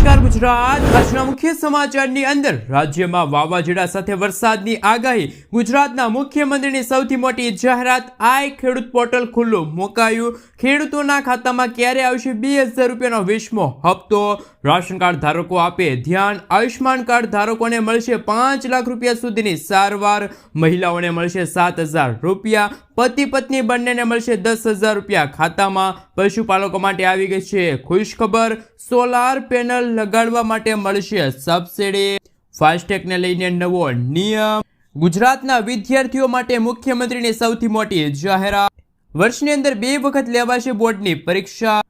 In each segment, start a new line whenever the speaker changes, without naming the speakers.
નમસ્કાર ગુજરાત. આજના મુખ્ય સમાચારની અંદર રાજ્યમાં વાવાઝોડા સાથે વરસાદની આગાહી. ગુજરાતના મુખ્યમંત્રીની સૌથી મોટી જાહેરાત, આય ખેડૂત પોર્ટલ ખુલ્લું મુકાયું. ખેડૂતોના ખાતામાં ક્યારે આવશે બે હજાર રૂપિયાનો વીસમો હપ્તો? રાશન કાર્ડ ધારકો આપે ધ્યાન આયુષ્માન કાર્ડ ધારકોને મળશે પાંચ લાખ રૂપિયા સુધીની સારવાર. મહિલાઓને મળશે સાત હજાર રૂપિયા. પતિ પત્ની બંનેને મળશે દસ હજાર રૂપિયા ખાતામાં. પશુપાલકો માટે આવી ગઈ છે ખુશખબર. સોલાર પેનલ લગાડવા માટે મળશે સબસિડી. ફાસ્ટેગને લઈને નવો નિયમ. ગુજરાતના વિદ્યાર્થીઓ માટે મુખ્યમંત્રીની સૌથી મોટી જાહેરાત. વર્ષની અંદર બે વખત લેવાશે બોર્ડની પરીક્ષા.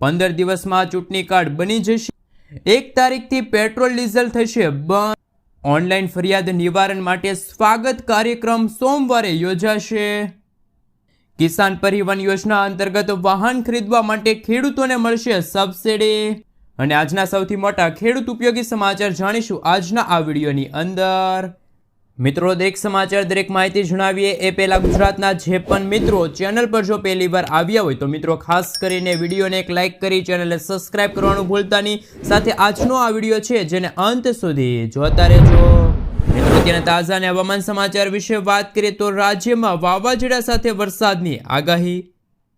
પંદર દિવસમાં ચૂંટણી કાર્ડ બની જશે. એક તારીખથી પેટ્રોલ, ડીઝલ થશે બંધ. ઓનલાઈન ફરિયાદ નિવારણ માટે સ્વાગત કાર્યક્રમ સોમવારે યોજાશે. કિસાન પરિવહન યોજના અંતર્ગત વાહન ખરીદવા માટે ખેડૂતોને મળશે સબસિડી. અને આજના સૌથી મોટા ખેડૂત ઉપયોગી સમાચાર જાણીશું આજના આ વિડીયોની અંદર. મિત્રો, દરેક સમાચાર, દરેક માહિતી જણાવીએ એ પહેલાં ગુજરાતના જે પણ મિત્રો ચેનલ પર જો પહેલી વાર આવ્યા હોય, તો મિત્રો, ખાસ કરીને વિડીયોને એક લાઇક કરી, ચેનલને સબસ્ક્રાઇબ કરવાનું ભૂલતા નહીં. સાથે આજનો આ વીડિયો છે, જેને અંત સુધી જોતા રહેજો મિત્રો તાજા અને હવામાન સમાચાર વિશે વાત કરીએ, તો રાજ્યમાં વાવાઝોડા સાથે વરસાદની આગાહી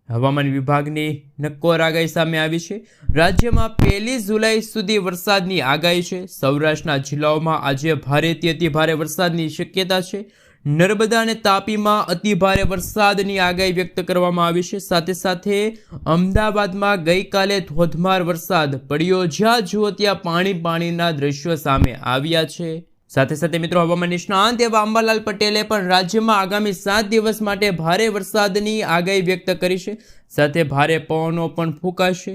હવામાન વિભાગની નક્કોર આગાહી સામે આવી છે. રાજ્યમાં પહેલી જુલાઈ સુધી વરસાદની આગાહી છે. સૌરાષ્ટ્રના જિલ્લાઓમાં આજે ભારેથી અતિ ભારે વરસાદની શક્યતા છે. નર્મદા અને તાપીમાં અતિ ભારે વરસાદની આગાહી વ્યક્ત કરવામાં આવી છે. સાથે સાથે અમદાવાદમાં ગઈકાલે ધોધમાર વરસાદ પડ્યો. જ્યાં જુઓ ત્યાં પાણી પાણીના દ્રશ્યો સામે આવ્યા છે. સાથે સાથે મિત્રો હવામાન નિષ્ણાંત એવા અંબાલાલ પટેલે પણ રાજ્યમાં આગામી સાત દિવસ માટે ભારે વરસાદની આગાહી વ્યક્ત કરી છે. સાથે ભારે પવનો પણ ફૂંકાશે.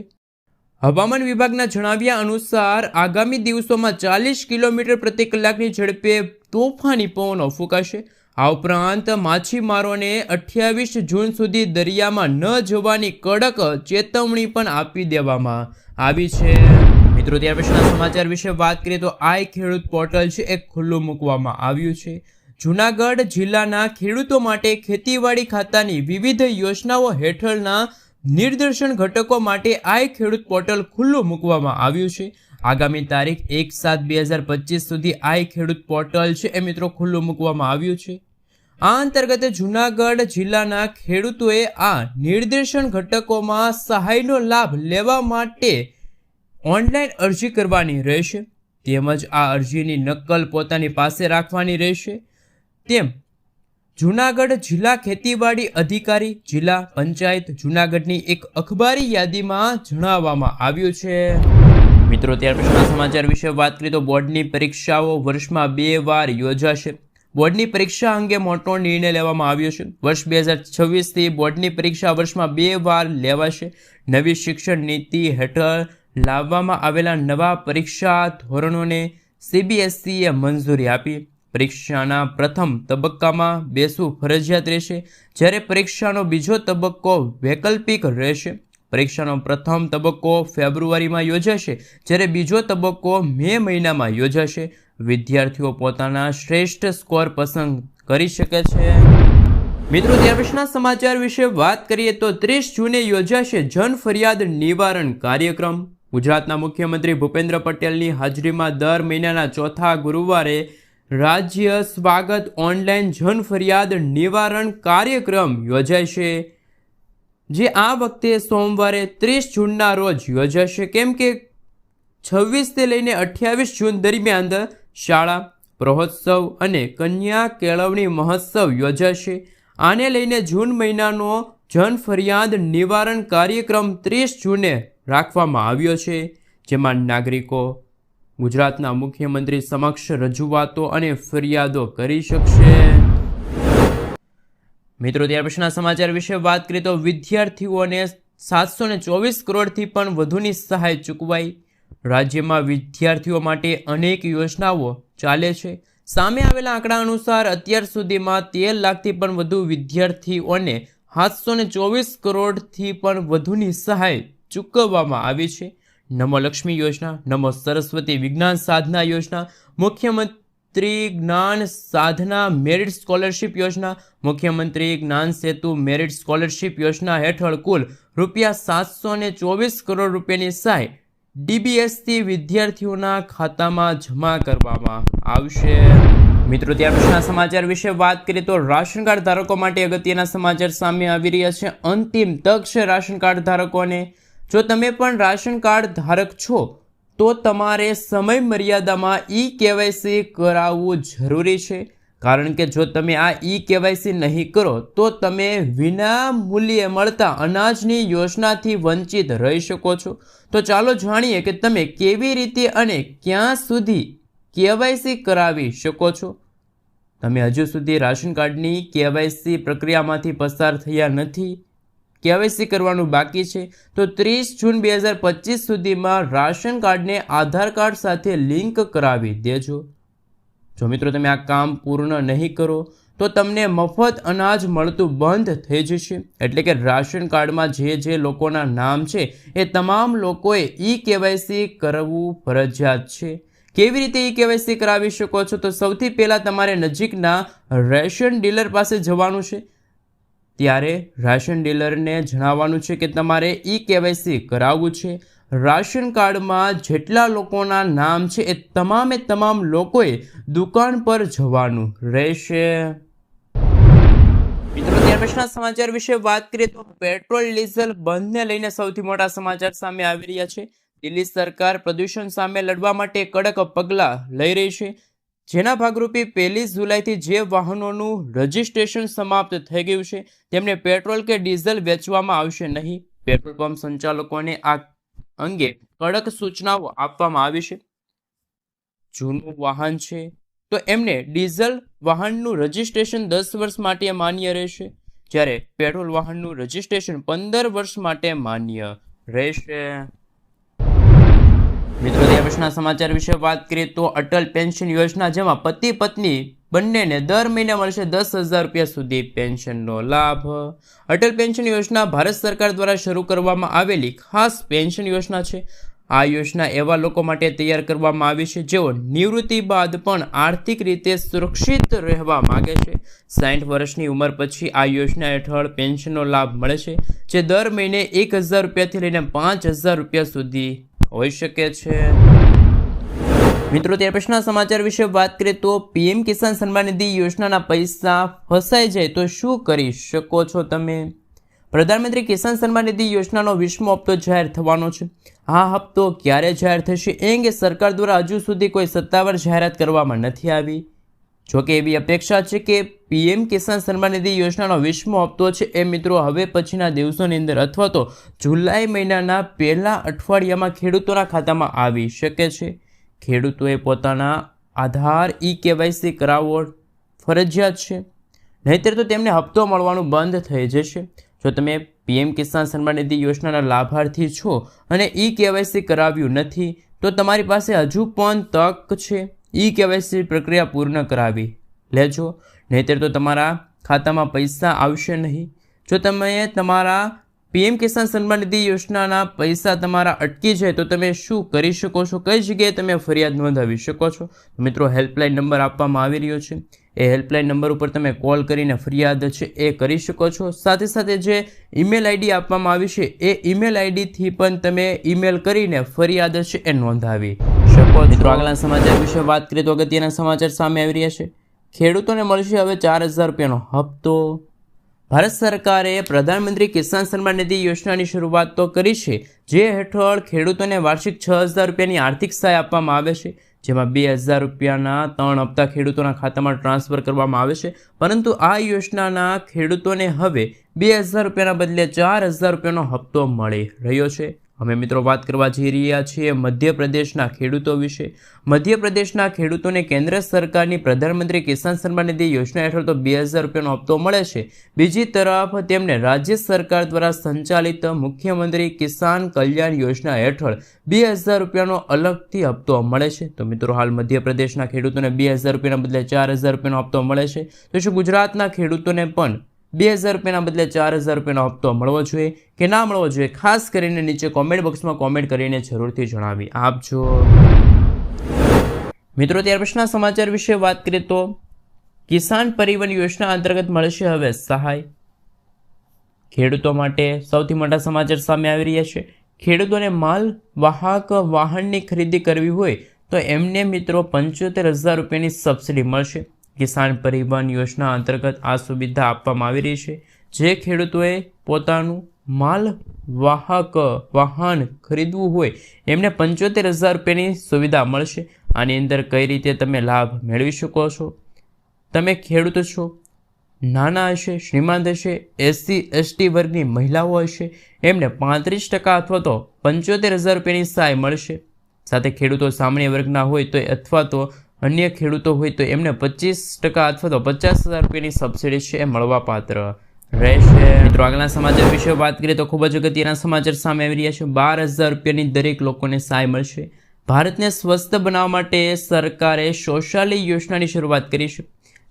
હવામાન વિભાગના જણાવ્યા અનુસાર, આગામી દિવસોમાં ચાલીસ કિલોમીટર પ્રતિ કલાકની ઝડપે તોફાની પવનો ફૂંકાશે. આ ઉપરાંત, માછીમારોને અઠ્યાવીસ જૂન સુધી દરિયામાં ન જવાની કડક ચેતવણી પણ આપી દેવામાં આવી છે. મિત્રો, ત્યાર પછીના સમાચાર વિશે વાત કરીએ તો આઈ ખેડૂત પોર્ટલ છે એ ખુલ્લું મૂકવામાં આવ્યું છે. જુનાગઢ જિલ્લાના ખેડૂતો માટે ખેતીવાડી ખાતાની વિવિધ યોજનાઓ હેઠળના નિર્દેશન ઘટકો માટે આઈ ખેડૂત પોર્ટલ ખુલ્લું મૂકવામાં આવ્યું છે. આગામી તારીખ એક સાત બે હજાર પચીસ સુધી આઈ ખેડૂત પોર્ટલ છે, એ મિત્રો ખુલ્લું મૂકવામાં આવ્યું છે. આ અંતર્ગત જુનાગઢ જિલ્લાના ખેડૂતોએ આ નિર્દેશન ઘટકોમાં સહાયનો લાભ લેવા માટે ઓનલાઈન અરજી કરવાની રહેશે, તેમજ આ અરજીની નકલ પોતાની પાસે રાખવાની રહેશે. તેમ, જુનાગઢ જિલ્લા ખેતીવાડી અધિકારી, જિલ્લા પંચાયત જુનાગઢની એક અખબારી યાદીમાં જણાવવામાં આવ્યું છે. મિત્રો, ત્યાર પછીના સમાચાર વિશે વાત કરીએ તો બોર્ડની પરીક્ષાઓ વર્ષમાં બે વાર યોજાશે. બોર્ડની પરીક્ષા અંગે મોટો નિર્ણય લેવામાં આવ્યો છે. વર્ષ બે હજાર છવ્વીસથી બોર્ડની પરીક્ષા વર્ષમાં બે વાર લેવાશે. નવી શિક્ષણ નીતિ હેઠળ લાવવામાં આવેલા નવા પરીક્ષા ધોરણોને સીબીએસઈએ મંજૂરી આપી. પરીક્ષાના પ્રથમ તબક્કામાં બેસવું ફરજિયાત રહેશે. જ્યારે પરીક્ષાનો બીજો તબક્કો વૈકલ્પિક રહેશે. પરીક્ષાનો પ્રથમ તબક્કો ફેબ્રુઆરીમાં યોજાશે. જ્યારે બીજો તબક્કો મે મહિનામાં યોજાશે. વિદ્યાર્થીઓ પોતાના શ્રેષ્ઠ સ્કોર પસંદ કરી શકે છે. મિત્રો ત્યાર સમાચાર વિશે વાત કરીએ તો ત્રીસ જૂને યોજાશે જન ફરિયાદ નિવારણ કાર્યક્રમ. ગુજરાતના મુખ્યમંત્રી ભૂપેન્દ્ર પટેલની હાજરીમાં દર મહિનાના ચોથા ગુરુવારે રાજ્ય સ્વાગત ઓનલાઈન જન ફરિયાદ નિવારણ કાર્યક્રમ યોજાશે, જે આ વખતે સોમવારે ત્રીસ જૂનના રોજ યોજાશે. કેમ કે છવ્વીસથી લઈને અઠ્યાવીસ જૂન દરમિયાન શાળા પ્રહોત્સવ અને કન્યા કેળવણી મહોત્સવ યોજાશે. આને લઈને જૂન મહિનાનો જન ફરિયાદ નિવારણ કાર્યક્રમ ત્રીસ જૂને રાખવામાં આવ્યો છે, જેમાં નાગરિકો ગુજરાતના મુખ્યમંત્રી સમક્ષ રજૂઆતો અને ફરિયાદો કરી શકશે. મિત્રો, ત્યાર પછીના સમાચાર વિશે વાત કરીએ તો વિદ્યાર્થીઓને સાતસો ને ચોવીસ કરોડથી પણ વધુની સહાય ચૂકવાઈ. રાજ્યમાં વિદ્યાર્થીઓ માટે અનેક યોજનાઓ ચાલે છે. સામે આવેલા આંકડા અનુસાર અત્યાર સુધીમાં તેર લાખથી પણ વધુ વિદ્યાર્થીઓને સાતસો ચોવીસ કરોડથી પણ વધુની સહાય ચૂકવવામાં આવી છે. નમો લક્ષ્મી યોજના, નમો સરસ્વતી વિજ્ઞાન સાધના યોજના, મુખ્યમંત્રી જ્ઞાન સાધના મેરિટ સ્કોલરશિપ યોજના, મુખ્યમંત્રી જ્ઞાન સેતુ મેરિટ સ્કોલરશિપ યોજના હેઠળ કુલ રૂપિયા સાતસો ને ચોવીસ કરોડ રૂપિયાની સહાય ડીબીએસથી વિદ્યાર્થીઓના ખાતામાં જમા કરવામાં આવશે. મિત્રો, ત્યાર સમાચાર વિશે વાત કરીએ તો રાશન કાર્ડ ધારકો માટે અગત્યના સમાચાર સામે આવી રહ્યા છે. અંતિમ તક છે રાશન કાર્ડ ધારકોને. જો તમે પણ રાશન કાર્ડ ધારક છો, તો તમારે સમય મર્યાદામાં ઈ કેવાયસી કરાવવું જરૂરી છે. કારણ કે જો તમે આ ઈ કેવાયસી નહીં કરો, તો તમે વિના મૂલ્યે મળતા અનાજની યોજનાથી વંચિત રહી શકો છો. તો ચાલો જાણીએ કે તમે કેવી રીતે અને ક્યાં સુધી કેવાયસી કરાવી શકો છો. તમે હજુ સુધી રાશન કાર્ડની કેવાયસી પ્રક્રિયામાંથી પસાર થયા નથી. કેવાયસી કરવાનું બાકી છે. તો ત્રીસ જૂન બે હજાર પચીસ સુધીમાં રાશન કાર્ડને આધાર કાર્ડ સાથે લિંક કરાવી દેજો. જો મિત્રો તમે આ કામ પૂર્ણ નહીં કરો, તો તમને મફત અનાજ મળતું બંધ થઈ જશે. એટલે કે રાશન કાર્ડમાં જે જે લોકોના નામ છે, એ તમામ લોકોએ ઈ કેવાયસી કરવું ફરજિયાત છે. કેવી રીતે ઈ કેવાયસી કરાવી શકો છો? તો સૌથી પહેલાં તમારે નજીકના રેશન ડીલર પાસે જવાનું છે. ત્યારે રાશન ડીલરને જણાવવાનું છે કે તમારે ઈ કેવાયસી કરાવવું છે. રાશન કાર્ડમાં જેટલા લોકોના નામ છે એ તમામે તમામ લોકોએ દુકાન પર જવાનું રહેશે. મિત્રો ત્યારપછીના સમાચાર વિશે વાત કરીએ તો પેટ્રોલ, ડીઝલ બંધને લઈને સૌથી મોટા સમાચાર સામે આવી રહ્યા છે. દિલ્હી સરકાર પ્રદૂષણ સામે લડવા માટે કડક પગલાં લઈ રહી છે. જેના ભાગરૂપે પહેલી જુલાઈથી જે વાહનોનું રજિસ્ટ્રેશન સમાપ્ત થઈ ગયું છે, તેમને પેટ્રોલ કે ડીઝલ વેચવામાં આવશે નહીં. પેટ્રોલ પંપ સંચાલકોને આ અંગે કડક સૂચનાઓ આપવામાં આવી છે. જૂનું વાહન છે, તો એમને ડીઝલ વાહનનું રજિસ્ટ્રેશન દસ વર્ષ માટે માન્ય રહેશે, જ્યારે પેટ્રોલ વાહનનું રજિસ્ટ્રેશન પંદર વર્ષ માટે માન્ય રહેશે. પછીના સમાચાર વિશે વાત કરીએ તો અટલ પેન્શન યોજના જેમાં પતિ પત્ની બંનેને દર મહિને મળશે દસ હજાર રૂપિયા સુધી પેન્શનનો લાભ. અટલ પેન્શન યોજના ભારત સરકાર દ્વારા શરૂ કરવામાં આવેલી ખાસ પેન્શન યોજના છે. આ યોજના એવા લોકો માટે તૈયાર કરવામાં આવી છે જેઓ નિવૃત્તિ બાદ પણ આર્થિક રીતે સુરક્ષિત રહેવા માગે છે. સાઠ વર્ષની ઉંમર પછી આ યોજના હેઠળ પેન્શનનો લાભ મળે છે, જે દર મહિને એક હજાર રૂપિયાથી લઈને પાંચ હજાર રૂપિયા સુધી હોઈ શકે છે. મિત્રો, ત્યાર પછીના સમાચાર વિશે વાત કરીએ તો પીએમ કિસાન સન્માન નિધિ યોજનાના પૈસા ફસાઈ જાય તો શું કરી શકો છો તમે? પ્રધાનમંત્રી કિસાન સન્માન નિધિ યોજનાનો વીસમો હપ્તો જાહેર થવાનો છે. આ હપ્તો ક્યારે જાહેર થશે એ અંગે સરકાર દ્વારા હજુ સુધી કોઈ સત્તાવાર જાહેરાત કરવામાં નથી આવી. જોકે એવી અપેક્ષા છે કે પીએમ કિસાન સન્માન નિધિ યોજનાનો વીસમો હપ્તો છે. એ મિત્રો હવે પછીના દિવસોની અંદર અથવા તો જુલાઈ મહિનાના પહેલા અઠવાડિયામાં ખેડૂતોના ખાતામાં આવી શકે છે. ખેડૂતોએ પોતાના આધાર ઈ કેવાયસી કરાવવો ફરજિયાત છે. નહીંતર તો તેમને હપ્તો મળવાનું બંધ થઈ જશે. જો તમે પીએમ કિસાન સન્માન નિધિ યોજનાના લાભાર્થી છો અને ઈ કેવાયસી કરાવ્યું નથી, તો તમારી પાસે હજુ પણ તક છે. ઈ કેવાયસી પ્રક્રિયા પૂર્ણ કરાવી. લેજો નહીંતર તો તમારા ખાતામાં પૈસા આવશે નહીં. જો તમે તમારા પીએમ કિસાન સન્માન નિધિ યોજનાના પૈસા તમારા અટકી જાય તો તમે શું કરી શકો છો? કઈ જગ્યાએ તમે ફરિયાદ નોંધાવી શકો છો? મિત્રો, હેલ્પલાઇન નંબર આપવામાં આવી રહ્યો છે. એ હેલ્પલાઇન નંબર ઉપર તમે કોલ કરીને ફરિયાદ છે એ કરી શકો છો. સાથે સાથે જે ઈમેલ આઈડી આપવામાં આવી છે, એ ઈમેલ આઈડીથી પણ તમે ઈમેલ કરીને ફરિયાદ છે એ નોંધાવી. શકો મિત્રો આગલા સમાચાર વિશે વાત કરીએ તો અગત્યના સમાચાર સામે આવી રહ્યા છે. ખેડૂતોને મળશે હવે ચાર હજાર રૂપિયાનો હપ્તો. ભારત સરકારે પ્રધાનમંત્રી કિસાન સન્માન નિધિ યોજનાની શરૂઆત તો કરી છે જે હેઠળ ખેડૂતોને વાર્ષિક છ હજાર રૂપિયાની આર્થિક સહાય આપવામાં આવે છે જેમાં બે હજાર રૂપિયાના ત્રણ હપ્તા ખેડૂતોના ખાતામાં ટ્રાન્સફર કરવામાં આવે છે. પરંતુ આ યોજનાના ખેડૂતોને હવે બે હજાર રૂપિયાના બદલે ચાર હજાર રૂપિયાનો હપ્તો મળી રહ્યો છે. અમે મિત્રો વાત કરવા જઈ રહ્યા છીએ મધ્યપ્રદેશના ખેડૂતો વિશે. મધ્યપ્રદેશના ખેડૂતોને કેન્દ્ર સરકારની પ્રધાનમંત્રી કિસાન સન્માન નિધિ યોજના હેઠળ તો બે હજાર રૂપિયાનો હપ્તો મળે છે. બીજી તરફ તેમને રાજ્ય સરકાર દ્વારા સંચાલિત મુખ્યમંત્રી કિસાન કલ્યાણ યોજના હેઠળ બે હજાર રૂપિયાનો અલગથી હપ્તો મળે છે. તો મિત્રો હાલ મધ્યપ્રદેશના ખેડૂતોને બે હજાર રૂપિયાના બદલે ચાર હજાર રૂપિયાનો હપ્તો મળે છે. તો શું ગુજરાતના ખેડૂતોને પણ બે હજાર રૂપિયાના બદલે ચાર હજાર રૂપિયાનો હપ્તો મળવો જોઈએ કે ના મળવો જોઈએ, ખાસ કરીને નીચે કોમેન્ટ બોક્સમાં કોમેન્ટ કરીને જરૂરથી જણાવી આપજો. મિત્રો, ત્યાર પછીના સમાચાર વિશે વાત કરીએ તો કિસાન પરિવહન યોજના અંતર્ગત મળશે હવે સહાય. ખેડૂતો માટે સૌથી મોટા સમાચાર સામે આવી રહ્યા છે. ખેડૂતોને માલ, વાહક, વાહનની ખરીદી કરવી હોય તો એમને મિત્રો પંચોતેર હજાર રૂપિયાની સબસિડી મળશે. કિસાન પરિવહન યોજના અંતર્ગત આ સુવિધા આપવામાં આવી રહી છે. જે ખેડૂતોએ પોતાનું માલ, વાહક, વાહન ખરીદવું હોય એમને પંચોતેર હજાર રૂપિયાની સુવિધા મળશે. આની અંદર કઈ રીતે તમે લાભ મેળવી શકો છો? તમે ખેડૂત છો? નાના હશે, શ્રીમંત હશે, એસસી, એસટી વર્ગની મહિલાઓ હશે, એમને પાંત્રીસ ટકા અથવા તો પંચોતેર હજાર રૂપિયાની સહાય મળશે. સાથે ખેડૂતો સામાન્ય વર્ગના હોય તો અથવા તો અન્ય ખેડૂતો હોય તો એમને પચીસ ટકા અથવા તો પચાસ હજાર રૂપિયાની સબસિડી છે એ મળવાપાત્ર રહેશે. મિત્રો, આગળના સમાચાર વિશે વાત કરીએ તો ખૂબ જ અગત્યના સમાચાર સામે આવી રહ્યા છે. બાર હજાર રૂપિયાની દરેક લોકોને સહાય મળશે. ભારતને સ્વસ્થ બનાવવા માટે સરકારે શૌચાલય યોજનાની શરૂઆત કરી છે.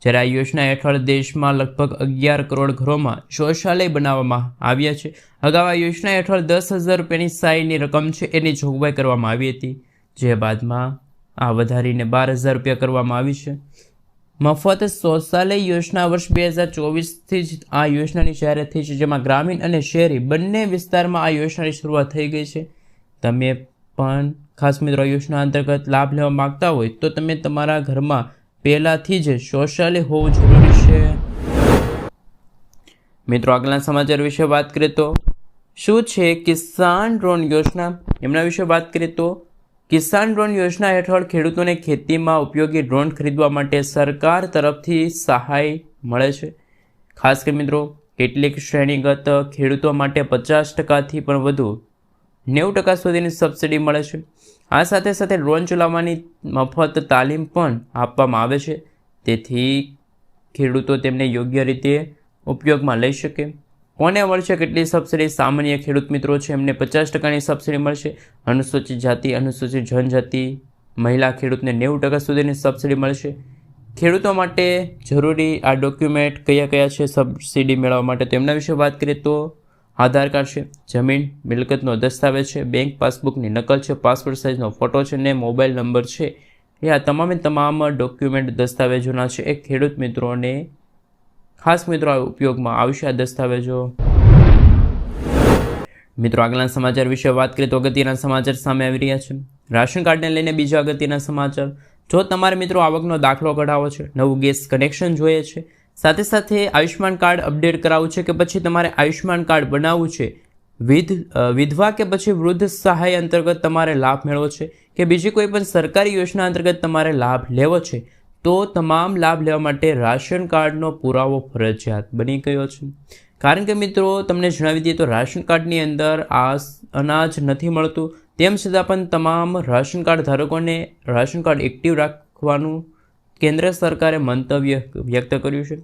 જ્યારે આ યોજના હેઠળ દેશમાં લગભગ અગિયાર કરોડ ઘરોમાં શૌચાલય બનાવવામાં આવ્યા છે. અગાઉ આ યોજના હેઠળ દસ હજાર રૂપિયાની સહાયની રકમ છે એની જોગવાઈ કરવામાં આવી હતી. જે બાદમાં આ વધારીને બાર હજાર રૂપિયા કરવામાં આવી છે. મફત શૌચાલય યોજના વર્ષ બે હજાર ચોવીસથી જ આ યોજનાની જાહેરાત થઈ છે. જેમાં ગ્રામીણ અને શહેરી બંને વિસ્તારમાં આ યોજનાની શરૂઆત થઈ ગઈ છે. તમે પણ ખાસ મિત્રો યોજના અંતર્ગત લાભ લેવા માગતા હોય તો તમે તમારા ઘરમાં પહેલાંથી જ શૌચાલય હોવું જરૂરી છે. મિત્રો આગલા સમાચાર વિશે વાત કરીએ તો શું છે કિસાન ડ્રોન યોજના? એમના વિશે વાત કરીએ તો કિસાન ડ્રોન યોજના હેઠળ ખેડૂતોને ખેતીમાં ઉપયોગી ડ્રોન ખરીદવા માટે સરકાર તરફથી સહાય મળે છે. ખાસ કરી મિત્રો, કેટલીક શ્રેણીગત ખેડૂતો માટે પચાસ ટકાથી પણ વધુ, નેવું ટકા સુધીની સબસિડી મળે છે. આ સાથે સાથે ડ્રોન ચલાવવાની મફત તાલીમ પણ આપવામાં આવે છે. તેથી ખેડૂતો તેમને યોગ્ય રીતે ઉપયોગમાં લઈ શકે. કોને મળશે? કેટલી સબસિડી સામાન્ય ખેડૂત મિત્રો છે, એમને પચાસ ટકાની સબસિડી મળશે. અનુસૂચિત જાતિ, અનુસૂચિત જનજાતિ, મહિલા ખેડૂતને નેવું ટકા સુધીની સબસિડી મળશે. ખેડૂતો માટે જરૂરી આ ડોક્યુમેન્ટ કયા કયા છે સબસિડી મેળવવા માટે? તેમના વિશે વાત કરીએ તો આધાર કાર્ડ છે, જમીન, મિલકતનો દસ્તાવેજ છે બેંક પાસબુકની નકલ છે પાસપોર્ટ સાઇઝનો ફોટો છે ને મોબાઈલ નંબર છે. એ આ તમામે તમામ ડોક્યુમેન્ટ દસ્તાવેજોના છે. એ ખેડૂત મિત્રોને ખાસ મિત્રો ઉપયોગમાં આવશે આ દસ્તાવેજો. મિત્રો આગલા સમાચાર વિશે વાત કરીએ તો અગત્યના સમાચાર સામે આવી રહ્યા છે. રાશન કાર્ડને લઈને બીજા અગત્યના સમાચાર. જો તમારે મિત્રો આવકનો દાખલો કઢાવો છે, નવું ગેસ કનેક્શન જોઈએ છે, સાથે સાથે આયુષ્યમાન કાર્ડ અપડેટ કરાવવું છે કે પછી તમારે આયુષ્યમાન કાર્ડ બનાવવું છે, વિધ વિધવા કે પછી વૃદ્ધ સહાય અંતર્ગત તમારે લાભ મેળવો છે કે બીજી કોઈ પણ સરકારી યોજના અંતર્ગત તમારે લાભ લેવો છે તો તમામ લાભ લેવા માટે રાશન કાર્ડનો પુરાવો ફરજિયાત બની ગયો છે. કારણ કે મિત્રો, તમને જણાવી દઈએ તો રાશન કાર્ડની અંદર આ અનાજ નથી મળતું. તેમ છતાં પણ તમામ રાશન કાર્ડ ધારકોને રાશન કાર્ડ એક્ટિવ રાખવાનું કેન્દ્ર સરકારે મંતવ્ય વ્યક્ત કર્યું છે.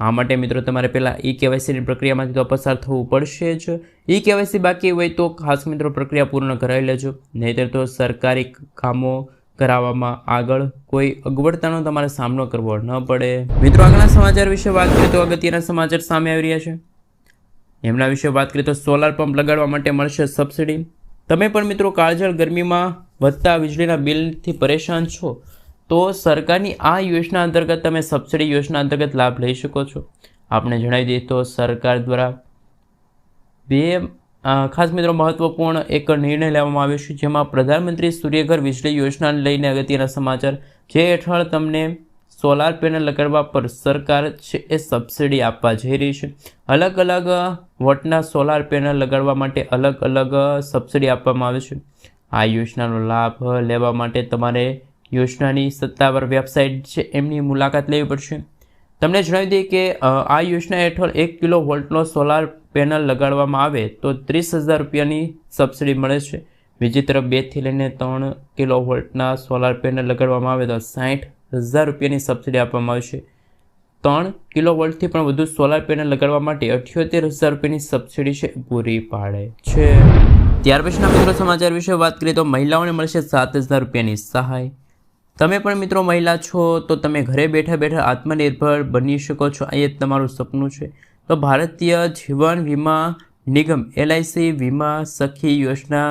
આ માટે મિત્રો, તમારે પહેલાં ઈ કેવાયસીની પ્રક્રિયામાંથી તો પસાર થવું પડશે જ. ઈ કેવાયસી બાકી હોય તો ખાસ મિત્રો પ્રક્રિયા પૂર્ણ કરાવી લેજો. નહીંતર તો સરકારી કામો કરાવવામાં આગળ કોઈ અગવડતાનો તમારે સામનો કરવો ન પડે. મિત્રો, આગળના સમાચાર વિશે વાત કરીએ તો અગત્યના સમાચાર સામે આવી રહ્યા છે. એમના વિશે વાત કરીએ તો સોલાર પંપ લગાડવા માટે મળશે સબસિડી તમે પણ મિત્રો કાળઝાળ ગરમીમાં વધતા વીજળીના બિલથી પરેશાન છો, તો સરકારની આ યોજના અંતર્ગત તમે સબસિડી યોજના અંતર્ગત લાભ લઈ શકો છો. આપણે જણાવી દઈએ તો સરકાર દ્વારા બે ખાસ મિત્રો મહત્વપૂર્ણ એક નિર્ણય લેવામાં આવ્યો છે, જેમાં પ્રધાનમંત્રી સૂર્યઘર વીજળી યોજનાને લઈને અગત્યના સમાચાર જે હેઠળ તમને સોલાર પેનલ લગાડવા પર સરકાર છે એ સબસિડી આપવા જઈ રહી છે. અલગ અલગ વોટના સોલાર પેનલ લગાડવા માટે અલગ અલગ સબસિડી આપવામાં આવે છે. આ યોજનાનો લાભ લેવા માટે તમારે યોજનાની સત્તાવાર વેબસાઇટ છે, એમની મુલાકાત લેવી પડશે. તમને જણાવી દઈએ કે આ યોજના હેઠળ એક કિલો વોલ્ટનો સોલાર પેનલ લગાડવામાં આવે તો ત્રીસ હજાર રૂપિયાની સબસિડી મળે છે. બીજી તરફ બેથી લઈને ત્રણ કિલો વોલ્ટના સોલાર પેનલ લગાડવામાં આવે તો સાઠ હજાર રૂપિયાની સબસિડી આપવામાં આવશે ત્રણ કિલો વોલ્ટથી પણ વધુ સોલાર પેનલ લગાડવા માટે અઠ્યોતેર હજાર રૂપિયાની સબસિડી છે પૂરી પાડે છે. ત્યાર પછીના મિત્રો સમાચાર વિશે વાત કરીએ તો મહિલાઓને મળશે સાત હજાર રૂપિયાની સહાય. તમે પણ મિત્રો મહિલા છો તો તમે ઘરે બેઠા બેઠા આત્મનિર્ભર બની શકો છો. એ તમારું સપનું છે. તો ભારતીય જીવન વીમા નિગમ, એલઆઈસી વીમા સખી યોજના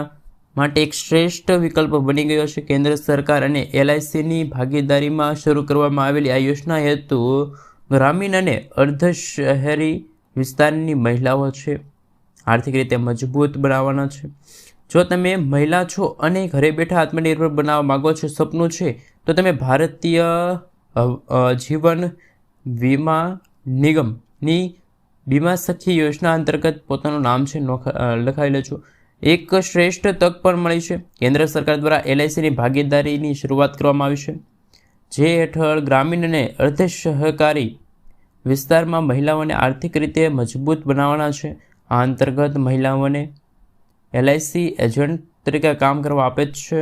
માટે એક શ્રેષ્ઠ વિકલ્પ બની ગયો છે. કેન્દ્ર સરકાર અને એલઆઈસીની ભાગીદારીમાં શરૂ કરવામાં આવેલી આ યોજના હેતુ ગ્રામીણ અને અર્ધ શહેરી વિસ્તારની મહિલાઓ છે. આર્થિક રીતે મજબૂત બનાવવાના છે. જો તમે મહિલા છો અને ઘરે બેઠા આત્મનિર્ભર બનાવવા માગો છો, સપનું છે, તો તમે ભારતીય જીવન વીમા નિગમની વીમા સખી યોજના અંતર્ગત પોતાનું નામ છે લખાવી લેજો એક શ્રેષ્ઠ તક પણ મળી છે. કેન્દ્ર સરકાર દ્વારા એલઆઈસીની ભાગીદારીની શરૂઆત કરવામાં આવી છે. જે હેઠળ ગ્રામીણ અને અર્ધ સહકારી વિસ્તારમાં મહિલાઓને આર્થિક રીતે મજબૂત બનાવવાના છે. આ અંતર્ગત મહિલાઓને એલઆઈસી એજન્ટ તરીકે કામ કરવા આપે છે.